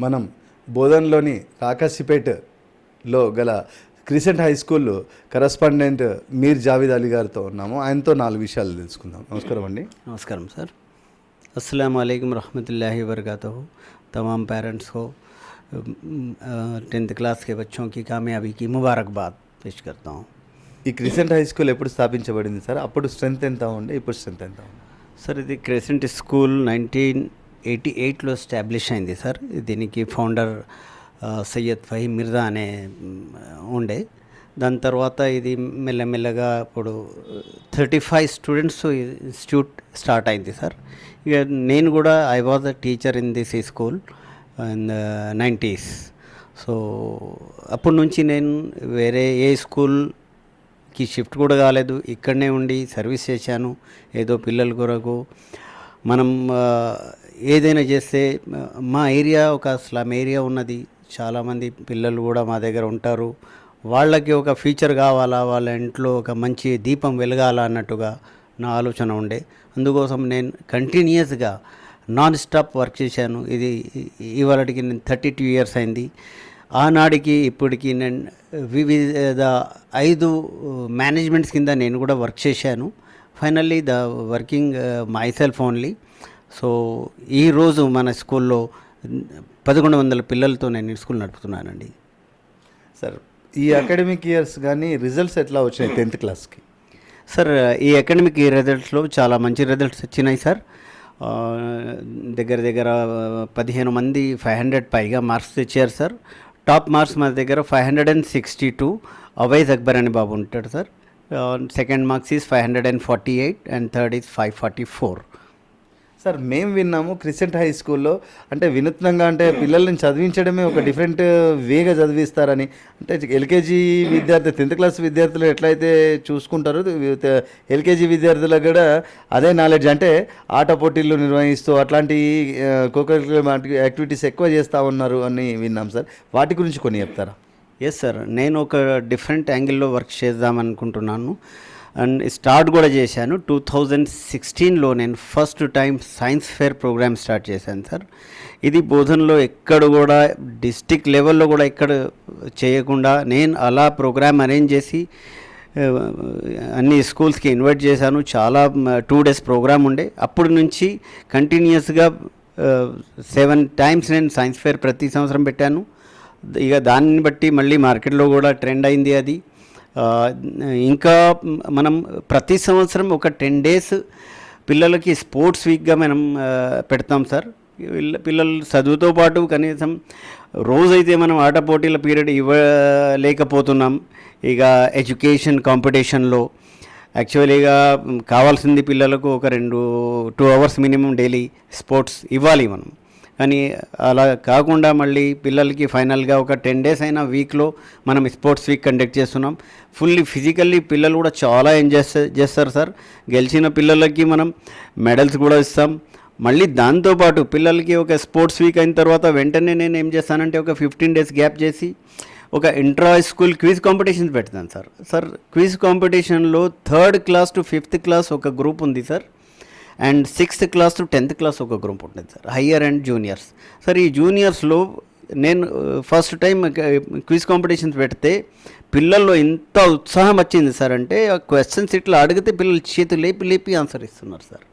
మనం బోధనలోని కాకసిపేటలో గల crescent high school correspondent Mir Javed Ali గారితో ఉన్నాము ఆయనతో నాలుగు విషయాలు తెలుసుకుందాం నమస్కారం అండి नमस्कार सर अस्सलाम वालेकुम रहमतुल्लाहि वरकatuh तमाम पेरेंट्स को टेंथ क्लास के बच्चों की कामयाबी की मुबारकबाद पेश करता हूँ ఈ క్రిసెంట్ హై స్కూల్ ఎప్పుడు స్థాపించబడింది సార్ అప్పుడు స్ట్రెంత్ ఎంత ఉండే ఇప్పుడు స్ట్రెంత్ ఎంత ఉంది సార్ ఇది క్రెసెంట్ స్కూల్ నైన్టీన్ ఎయిటీ ఎయిట్లో ఎస్టాబ్లిష్ అయింది సార్ దీనికి ఫౌండర్ సయ్యద్ ఫహీం మిర్జా అనే ఉండే. దాని తర్వాత ఇది మెల్లమెల్లగా ఇప్పుడు thirty five students institute start అయింది సార్. ఇక నేను కూడా I was a teacher in this school in nineties so అప్పటి నుంచి నేను వేరే ఏ స్కూల్కి షిఫ్ట్ కూడా కాలేదు. ఇక్కడనే ఉండి సర్వీస్ చేశాను. ఏదో పిల్లల కొరకు. మనం ఏదైనా చేస్తే మా ఏరియా ఒక స్లమ్ ఏరియా ఉన్నది. చాలామంది పిల్లలు కూడా మా దగ్గర ఉంటారు. వాళ్ళకి ఒక ఫ్యూచర్ కావాలా? వాళ్ళ ఇంట్లో ఒక మంచి దీపం వెలగాల? అన్నట్టుగా నా ఆలోచన ఉండే. అందుకోసం నేను కంటిన్యూస్గా నాన్ స్టాప్ వర్క్ చేశాను. ఇది ఇవాళకి నేను థర్టీ టూ ఇయర్స్ అయింది. ఆనాడికి ఇప్పటికి నేను వివిధ ఐదు మేనేజ్మెంట్స్ కింద నేను కూడా వర్క్ చేశాను. Finally the working myself only so ఈరోజు మన స్కూల్లో పదకొండు వందల పిల్లలతో నేను స్కూల్ నడుపుతున్నానండి. సార్ ఈ అకాడమిక్ ఇయర్స్ కానీ రిజల్ట్స్ ఎట్లా వచ్చినాయి టెన్త్ క్లాస్కి సార్ ఈ అకాడమిక్ రిజల్ట్స్లో చాలా మంచి రిజల్ట్స్ వచ్చినాయి సార్. దగ్గర దగ్గర పదిహేను మంది ఫైవ్ హండ్రెడ్ పైగా మార్క్స్ తెచ్చారు సార్. టాప్ మార్క్స్ మన దగ్గర five hundred and sixty two Owais Akbar అని బాబు ఉంటాడు sir. Second marks is five hundred and forty eight and third is five forty four sir మేము విన్నాము క్రిసెంట్ హై స్కూల్లో అంటే వినూత్నంగా అంటే పిల్లల్ని చదివించడమే ఒక డిఫరెంట్ వేగా చదివిస్తారని. అంటే ఎల్కేజీ విద్యార్థి టెన్త్ క్లాస్ విద్యార్థులు ఎట్లయితే చూసుకుంటారో ఎల్కేజీ విద్యార్థులకు కూడా అదే నాలెడ్జ్. అంటే ఆట పోటీలు నిర్వహిస్తూ అట్లాంటి కోకరికులర్ యాక్టివిటీస్ ఎక్కువ చేస్తూ ఉన్నారు అని విన్నాం సార్. వాటి గురించి కొన్ని చెప్తారా? ఎస్ సార్ నేను ఒక డిఫరెంట్ యాంగిల్లో వర్క్ చేద్దాం అనుకుంటున్నాను అండ్ స్టార్ట్ కూడా చేశాను. టూ థౌజండ్ సిక్స్టీన్లో నేను first time science fair program start చేశాను సార్. ఇది బోధనలో ఎక్కడ కూడా డిస్టిక్ లెవెల్లో కూడా ఎక్కడ చేయకుండా నేను అలా ప్రోగ్రామ్ అరేంజ్ చేసి అన్ని స్కూల్స్కి ఇన్వైట్ చేశాను. చాలా టూ డేస్ ప్రోగ్రామ్ ఉండే. అప్పటి నుంచి కంటిన్యూస్గా సెవెన్ టైమ్స్ నేను సైన్స్ ఫేర్ ప్రతి సంవత్సరం పెట్టాను. ఇక దాన్ని బట్టి మళ్ళీ మార్కెట్లో కూడా ట్రెండ్ అయింది అది. ఇంకా మనం ప్రతి సంవత్సరం ఒక టెన్ డేస్ పిల్లలకి స్పోర్ట్స్ వీక్గా మనం పెడతాం సార్. పిల్లలు చదువుతో పాటు కనీసం రోజైతే మనం ఆట పోటీల పీరియడ్ ఇవ్వలేకపోతున్నాం ఇక ఎడ్యుకేషన్ కాంపిటీషన్లో యాక్చువల్గా కావాల్సింది పిల్లలకు ఒక రెండు two hours minimum daily sports ఇవ్వాలి మనం. కానీ అలా కాకుండా మళ్ళీ పిల్లలకి ఫైనల్గా ఒక టెన్ డేస్ అయినా వీక్లో మనం స్పోర్ట్స్ వీక్ కండక్ట్ చేస్తున్నాం. ఫుల్లీ ఫిజికల్లీ పిల్లలు కూడా చాలా ఎంజాయ్ చేస్తారు సార్. గెలిచిన పిల్లలకి మనం మెడల్స్ కూడా ఇస్తాం. మళ్ళీ దాంతోపాటు పిల్లలకి ఒక స్పోర్ట్స్ వీక్ అయిన తర్వాత వెంటనే నేను ఏం చేస్తానంటే ఒక ఫిఫ్టీన్ డేస్ గ్యాప్ చేసి ఒక ఇంట్రా స్కూల్ క్విజ్ కాంపిటీషన్స్ పెడతాను సార్. సార్ క్విజ్ కాంపిటీషన్లో third class to fifth class ఒక గ్రూప్ ఉంది sir. And sixth class to tenth class ఒక గ్రూప్ ఉంటుంది sir higher and juniors. Sir ఈ జూనియర్స్లో నేను ఫస్ట్ టైం క్విజ్ కాంపిటీషన్స్ పెడితే పిల్లల్లో ఇంత ఉత్సాహం వచ్చింది సార్ అంటే ఆ క్వశ్చన్స్ ఇట్లా అడిగితే పిల్లలు చేతి లేపి లేపి ఆన్సర్ ఇస్తున్నారు సార్.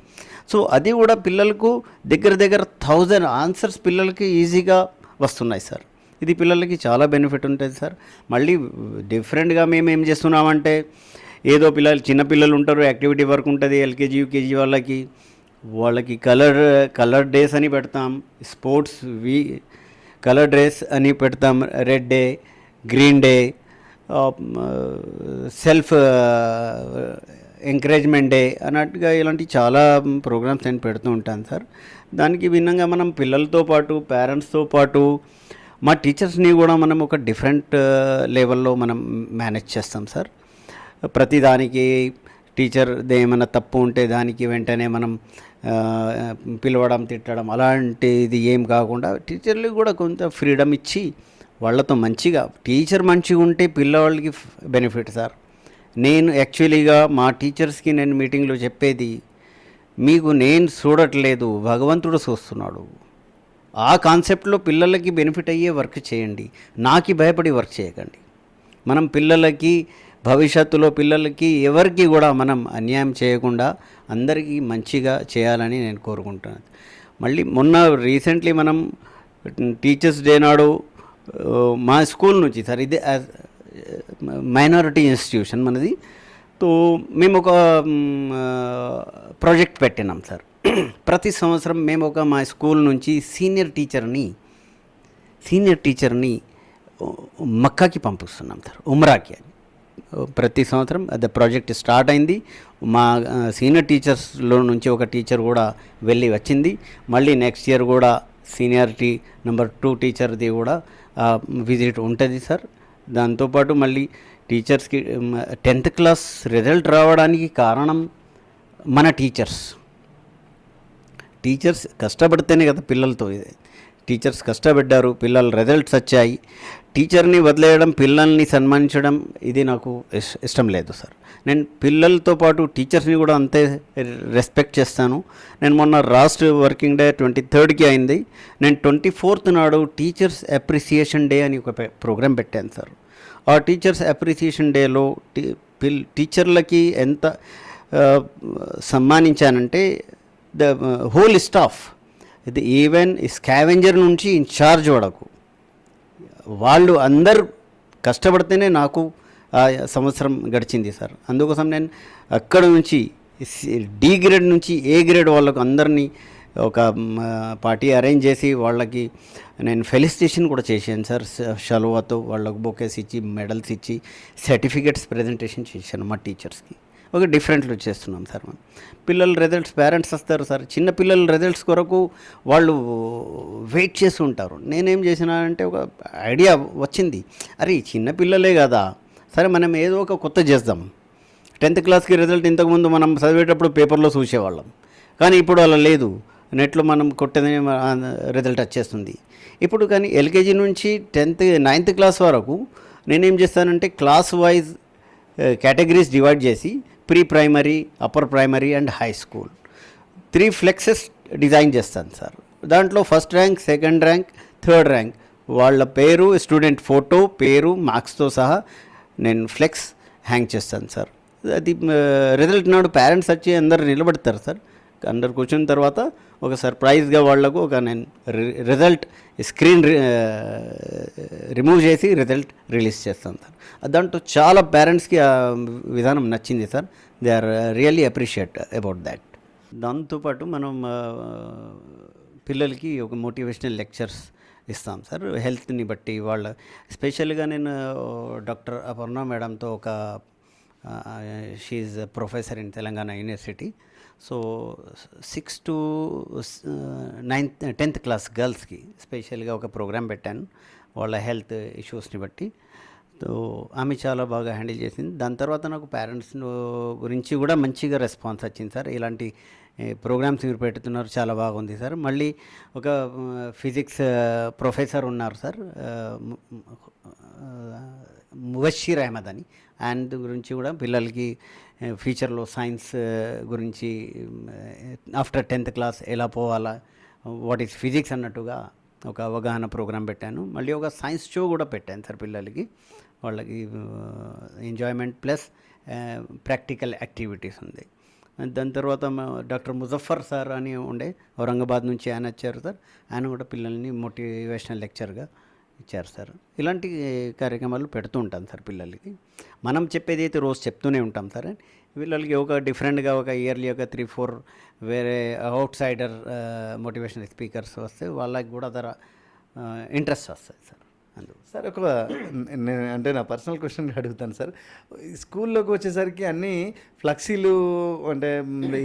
సో అది కూడా పిల్లలకు దగ్గర దగ్గర థౌజండ్ ఆన్సర్స్ పిల్లలకి ఈజీగా వస్తున్నాయి సార్. ఇది పిల్లలకి చాలా బెనిఫిట్ ఉంటుంది సార్. మళ్ళీ డిఫరెంట్గా మేము ఏం చేస్తున్నామంటే ఏదో పిల్లలు చిన్నపిల్లలు ఉంటారు యాక్టివిటీ వర్క్ ఉంటుంది ఎల్కేజీ యూకేజీ వాళ్ళకి. వాళ్ళకి కలర్ కలర్ డేస్ అని పెడతాం స్పోర్ట్స్ వి కలర్ డ్రెస్ అని పెడతాం red day green day self encouragement day అన్నట్టుగా ఇలాంటి చాలా ప్రోగ్రామ్స్ నేను పెడుతూ ఉంటాను సార్. దానికి భిన్నంగా మనం పిల్లలతో పాటు పేరెంట్స్తో పాటు మా టీచర్స్ని కూడా మనం ఒక డిఫరెంట్ లెవెల్లో మనం మేనేజ్ చేస్తాం సార్. ప్రతిదానికి టీచర్ ఏమైనా తప్పు ఉంటే దానికి వెంటనే మనం పిలవడం తిట్టడం అలాంటిది ఏం కాకుండా టీచర్లకు కూడా కొంత ఫ్రీడమ్ ఇచ్చి వాళ్ళతో మంచిగా టీచర్ మంచిగా ఉంటే పిల్లవాళ్ళకి బెనిఫిట్ సార్. నేను యాక్చువల్లీగా మా టీచర్స్కి నేను మీటింగ్లో చెప్పేది మీకు నేను చూడట్లేదు భగవంతుడు చూస్తున్నాడు. ఆ కాన్సెప్ట్లో పిల్లలకి బెనిఫిట్ అయ్యే వర్క్ చేయండి నాకి భయపడి వర్క్ చేయకండి. మనం పిల్లలకి భవిష్యత్తులో పిల్లలకి ఎవరికి కూడా మనం అన్యాయం చేయకుండా అందరికీ మంచిగా చేయాలని నేను కోరుకుంటున్నాను. మళ్ళీ మొన్న రీసెంట్లీ మనం టీచర్స్ డే నాడు మా స్కూల్ నుంచి సార్ ఇది మైనారిటీ ఇన్స్టిట్యూషన్ మనది. తో మేము ఒక ప్రాజెక్ట్ పెట్టినాం సార్. ప్రతి సంవత్సరం మేము ఒక మా స్కూల్ నుంచి సీనియర్ టీచర్ని సీనియర్ టీచర్ని మక్కాకి పంపిస్తున్నాం సార్ ఉమ్రాకి అని. ప్రతి సంవత్సరం అది ప్రాజెక్ట్ స్టార్ట్ అయింది. మా సీనియర్ టీచర్స్లో నుంచి ఒక టీచర్ కూడా వెళ్ళి వచ్చింది. మళ్ళీ నెక్స్ట్ ఇయర్ కూడా సీనియారిటీ నెంబర్ టూ టీచర్ది కూడా విజిట్ ఉంటుంది సార్. దాంతోపాటు మళ్ళీ టీచర్స్కి టెన్త్ క్లాస్ రిజల్ట్ రావడానికి కారణం మన టీచర్స్. టీచర్స్ కష్టపడితేనే కదా పిల్లలతో ఇది. టీచర్స్ కష్టపడ్డారు పిల్లల రిజల్ట్స్ వచ్చాయి. టీచర్ని వదిలేయడం పిల్లల్ని సన్మానించడం ఇది నాకు ఇష్టం లేదు సార్. నేను పిల్లలతో పాటు టీచర్స్ని కూడా అంతే రెస్పెక్ట్ చేస్తాను. నేను మొన్న లాస్ట్ వర్కింగ్ డే ట్వంటీ థర్డ్కి అయింది. నేను ట్వంటీ ఫోర్త్ నాడు టీచర్స్ అప్రిసియేషన్ డే అని ఒక ప్రోగ్రాం పెట్టాను సార్. ఆ టీచర్స్ అప్రిసియేషన్ డేలో టీ పిల్ టీచర్లకి ఎంత సన్మానించానంటే ద హోల్ స్టాఫ్ ఇది ఈవెన్ స్కావెంజర్ నుంచి ఇన్ఛార్జ్ వరకు. వాళ్ళు అందరు కష్టపడితేనే నాకు ఆ సంవత్సరం గడిచింది సార్. అందుకోసం నేను అక్కడ నుంచి డి గ్రేడ్ నుంచి ఏ గ్రేడ్ వాళ్ళకు అందరినీ ఒక పార్టీ అరేంజ్ చేసి వాళ్ళకి నేను ఫెలిసిటేషన్ కూడా చేశాను సార్. షలువాతో వాళ్ళకు బొకేస్ ఇచ్చి మెడల్స్ ఇచ్చి సర్టిఫికెట్స్ ప్రజెంటేషన్ చేశాను మా టీచర్స్కి. ఒక డిఫరెంట్లు చేస్తున్నాం సార్ మనం. పిల్లల రిజల్ట్స్ పేరెంట్స్ వస్తారు సార్. చిన్న పిల్లల రిజల్ట్స్ కొరకు వాళ్ళు వెయిట్ చేసి ఉంటారు. నేనేం చేసినానంటే ఒక ఐడియా వచ్చింది. అరే చిన్నపిల్లలే చిన్న పిల్లలే కదా. సరే మనం ఏదో ఒక కొత్త చేద్దాం. టెన్త్ క్లాస్కి రిజల్ట్ ఇంతకుముందు మనం చదివేటప్పుడు పేపర్లో చూసేవాళ్ళం. కానీ ఇప్పుడు అలా లేదు. నెట్లో మనం కొట్టేది రిజల్ట్ వచ్చేస్తుంది. ఇప్పుడు కానీ ఎల్కేజీ నుంచి టెన్త్ నైన్త్ క్లాస్ వరకు నేనేం చేస్తానంటే క్లాస్ వైజ్ కేటగిరీస్ డివైడ్ చేసి pre primary upper primary and high school. Three flexes design చేస్తాను సార్. దాంట్లో first rank second rank third rank. వాళ్ళ పేరు స్టూడెంట్ ఫోటో పేరు మార్క్స్తో సహా నేను ఫ్లెక్స్ హ్యాంగ్ చేస్తాను సార్. అది రిజల్ట్ నాడు పేరెంట్స్ వచ్చి అందరు నిలబడతారు సార్. అందరు కూర్చున్న తర్వాత ఒక సర్ప్రైజ్గా వాళ్ళకు ఒక నేను రిజల్ట్ స్క్రీన్ రిమూవ్ చేసి రిజల్ట్ రిలీజ్ చేస్తాను సార్. దాంట్లో చాలా పేరెంట్స్కి ఆ విధానం నచ్చింది sir. They are really appreciate about that. దాంతోపాటు మనం పిల్లలకి ఒక మోటివేషనల్ లెక్చర్స్ ఇస్తాం సార్. హెల్త్ని బట్టి వాళ్ళ స్పెషల్గా నేను డాక్టర్ అపర్ణ మేడంతో ఒక she professor in Telangana university so six to ninth tenth class గర్ల్స్కి స్పెషల్గా ఒక ప్రోగ్రామ్ పెట్టాను. వాళ్ళ హెల్త్ ఇష్యూస్ని బట్టి. సో ఆమె చాలా బాగా హ్యాండిల్ చేసింది. దాని తర్వాత నాకు పేరెంట్స్ గురించి కూడా మంచిగా రెస్పాన్స్ వచ్చింది సార్. ఇలాంటి ప్రోగ్రామ్స్ మీరు పెడుతున్నారు చాలా బాగుంది సార్. మళ్ళీ ఒక ఫిజిక్స్ ప్రొఫెసర్ ఉన్నారు సార్ ముబషీర్ అహ్మద్ అని అండ్ గురించి కూడా పిల్లలకి ఫ్యూచర్లో సైన్స్ గురించి ఆఫ్టర్ టెన్త్ క్లాస్ ఎలా పోవాలా వాట్ ఈస్ ఫిజిక్స్ అన్నట్టుగా ఒక అవగాహన ప్రోగ్రాం పెట్టాను. మళ్ళీ ఒక సైన్స్ షో కూడా పెట్టాను సార్ పిల్లలకి. వాళ్ళకి ఎంజాయ్మెంట్ ప్లస్ ప్రాక్టికల్ యాక్టివిటీస్ ఉంది. దాని తర్వాత డాక్టర్ ముజఫర్ సార్ అని ఉండే ఔరంగాబాద్ నుంచి ఆయన వచ్చారు సార్. ఆయన కూడా పిల్లల్ని మోటివేషనల్ లెక్చర్గా ఇచ్చారు సార్. ఇలాంటి కార్యక్రమాలు పెడుతూ ఉంటాం సార్ పిల్లలకి. మనం చెప్పేది అయితే రోజు చెప్తూనే ఉంటాం సార్. వీళ్ళకి ఒక డిఫరెంట్గా ఒక ఇయర్లీ ఒక త్రీ ఫోర్ వేరే అవుట్ సైడర్ మోటివేషనల్ స్పీకర్స్ వస్తే వాళ్ళకి కూడా ధర ఇంట్రెస్ట్ వస్తుంది సార్. సార్ ఒక నేను అంటే నా పర్సనల్ క్వశ్చన్ అడుగుతాను సార్. స్కూల్లోకి వచ్చేసరికి అన్నీ ఫ్లెక్సీలు అంటే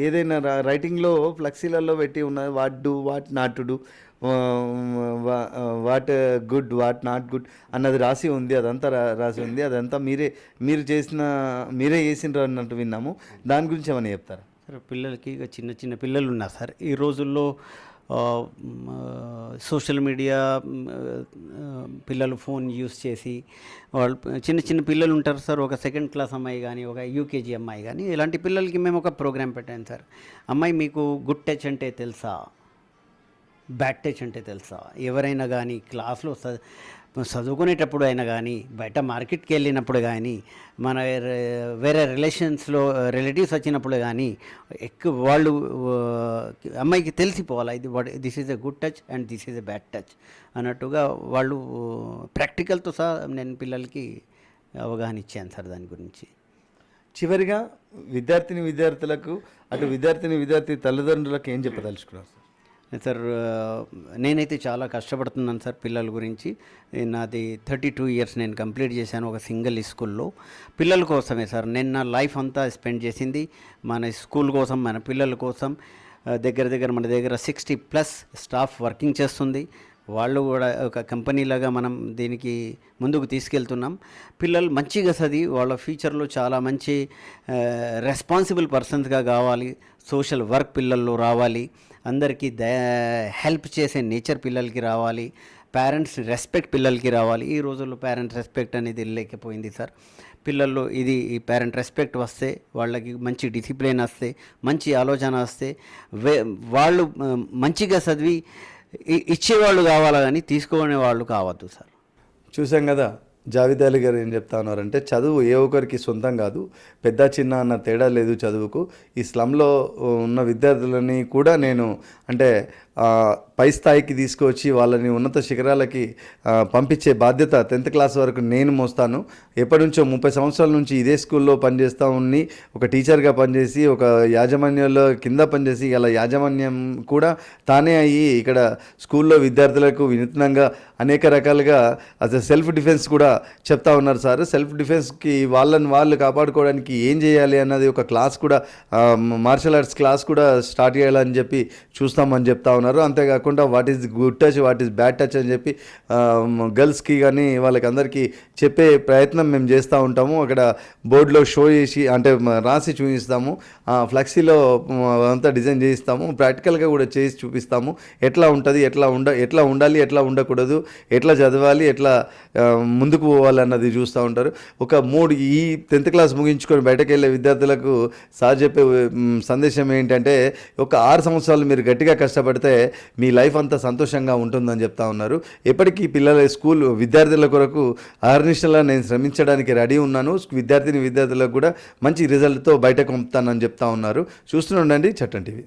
ఏదైనా రైటింగ్లో ఫ్లెక్సీలలో పెట్టి ఉన్నది what do what not to do what good what not good అన్నది రాసి ఉంది అదంతా రా- రాసి ఉంది అదంతా మీరే మీరు చేసిన మీరే చేసిండ్రు అన్నట్టు విన్నాము. దాని గురించి ఏమైనా చెప్తారా? సార్ పిల్లలకి ఇక చిన్న చిన్న పిల్లలు ఉన్నారు సార్. ఈ రోజుల్లో సోషల్ మీడియా పిల్లలు ఫోన్ యూస్ చేసి వాళ్ళు చిన్న చిన్న పిల్లలు ఉంటారు సార్ ఒక సెకండ్ క్లాస్ అమ్మాయి కానీ ఒక యూకేజీ అమ్మాయి కానీ ఇలాంటి పిల్లలకి మేము ఒక ప్రోగ్రామ్ పెట్టాను సార్. అమ్మాయి మీకు గుడ్ టచ్ అంటే తెలుసా? బ్యాడ్ టచ్ అంటే తెలుసా? ఎవరైనా కానీ క్లాస్లో చదువుకునేటప్పుడు అయినా కానీ బయట మార్కెట్కి వెళ్ళినప్పుడు కానీ మన వేరే- రిలేషన్స్లో రిలేటివ్స్ వచ్చినప్పుడు కానీ ఎక్కువ వాళ్ళు అమ్మాయికి తెలిసిపోవాలి? ఇది what this is a good touch and this is a bad touch అన్నట్టుగా వాళ్ళు ప్రాక్టికల్తో సహా నేను పిల్లలకి అవగాహన ఇచ్చాను సార్ దాని గురించి. చివరిగా విద్యార్థిని విద్యార్థులకు అటు విద్యార్థిని విద్యార్థి తల్లిదండ్రులకు ఏం చెప్పదలుచుకున్నారు సార్ నేనైతే చాలా కష్టపడుతున్నాను సార్ పిల్లల గురించి. నాది థర్టీ టూ ఇయర్స్ నేను కంప్లీట్ చేశాను ఒక సింగిల్ స్కూల్లో. పిల్లల కోసమే సార్ నేను నా లైఫ్ అంతా స్పెండ్ చేసింది మన స్కూల్ కోసం మన పిల్లల కోసం. దగ్గర దగ్గర మన దగ్గర సిక్స్టీ ప్లస్ స్టాఫ్ వర్కింగ్ చేస్తుంది. వాళ్ళు కూడా ఒక కంపెనీలాగా మనం దీనికి ముందుకు తీసుకెళ్తున్నాం. పిల్లలు మంచిగా చదివి వాళ్ళ ఫ్యూచర్లో చాలా మంచి రెస్పాన్సిబుల్ పర్సన్స్గా కావాలి. సోషల్ వర్క్ పిల్లల్లో రావాలి. అందరికీ ద హెల్ప్ చేసే నేచర్ పిల్లలకి రావాలి. పేరెంట్స్ రెస్పెక్ట్ పిల్లలకి రావాలి. ఈ రోజుల్లో పేరెంట్స్ రెస్పెక్ట్ అనేది లేకపోయింది సార్. పిల్లల్లో ఇది ఈ పేరెంట్ రెస్పెక్ట్ వస్తే వాళ్ళకి మంచి డిసిప్లిన్ వస్తే మంచి ఆలోచన వస్తే వే వాళ్ళు మంచిగా చదివి ఇచ్చేవాళ్ళు కావాలా కానీ తీసుకునే వాళ్ళు కావద్దు సార్. చూసాం కదా జావిదాలి గారు ఏం చెప్తా ఉన్నారంటే చదువు ఏ ఒక్కరికి సొంతం కాదు పెద్ద చిన్న అన్న తేడా లేదు చదువుకు. ఈ స్లంలో ఉన్న విద్యార్థులని కూడా నేను అంటే పై స్థాయికి తీసుకొచ్చి వాళ్ళని ఉన్నత శిఖరాలకి పంపించే బాధ్యత టెన్త్ క్లాస్ వరకు నేను మోస్తాను. ఎప్పటి నుంచో ముప్పై సంవత్సరాల నుంచి ఇదే స్కూల్లో పనిచేస్తూ ఉండి ఒక టీచర్గా పనిచేసి ఒక యాజమాన్యంలో కింద పనిచేసి ఇలా యాజమాన్యం కూడా తానే అయ్యి ఇక్కడ స్కూల్లో విద్యార్థులకు వినూత్నంగా అనేక రకాలుగా అసలు సెల్ఫ్ డిఫెన్స్ కూడా చెప్తా ఉన్నారు సార్. సెల్ఫ్ డిఫెన్స్కి వాళ్ళని వాళ్ళు కాపాడుకోవడానికి ఏం చేయాలి అన్నది ఒక క్లాస్ కూడా మార్షల్ ఆర్ట్స్ క్లాస్ కూడా స్టార్ట్ చేయాలని చెప్పి చూస్తామని చెప్తా ఉన్నారు. అంతేకాకుండా what is good touch what is bad touch అని చెప్పి గర్ల్స్కి కానీ వాళ్ళకి అందరికీ చెప్పే ప్రయత్నం మేము చేస్తూ ఉంటాము. అక్కడ బోర్డులో షో చేసి అంటే రాసి చూపిస్తాము. ఆ, ఫ్లెక్సీలో అంతా డిజైన్ చేయిస్తాము. ప్రాక్టికల్గా కూడా చేసి చూపిస్తాము. ఎట్లా ఉంటుంది ఎట్లా ఉండ ఎట్లా ఉండాలి ఎట్లా ఉండకూడదు ఎట్లా చదవాలి ఎట్లా ముందుకు పోవాలి అన్నది చూస్తూ ఉంటారు. ఒక మూడు ఈ టెన్త్ క్లాస్ ముగించుకొని బయటకు వెళ్ళే విద్యార్థులకు సార్ చెప్పే సందేశం ఏంటంటే ఒక ఆరు సంవత్సరాలు మీరు గట్టిగా కష్టపడితే మీ లైఫ్ అంతా సంతోషంగా ఉంటుందని చెప్తా ఉన్నారు. ఎప్పటికీ పిల్లల స్కూల్ విద్యార్థుల కొరకు అహర్నిశలా నేను శ్రమించడానికి రెడీ ఉన్నాను. విద్యార్థిని విద్యార్థులకు కూడా మంచి రిజల్ట్తో బయటకు పంపుతానని చెప్తా ఉన్నారు. చూస్తూనే ఉండండి చట్టం టీవీ.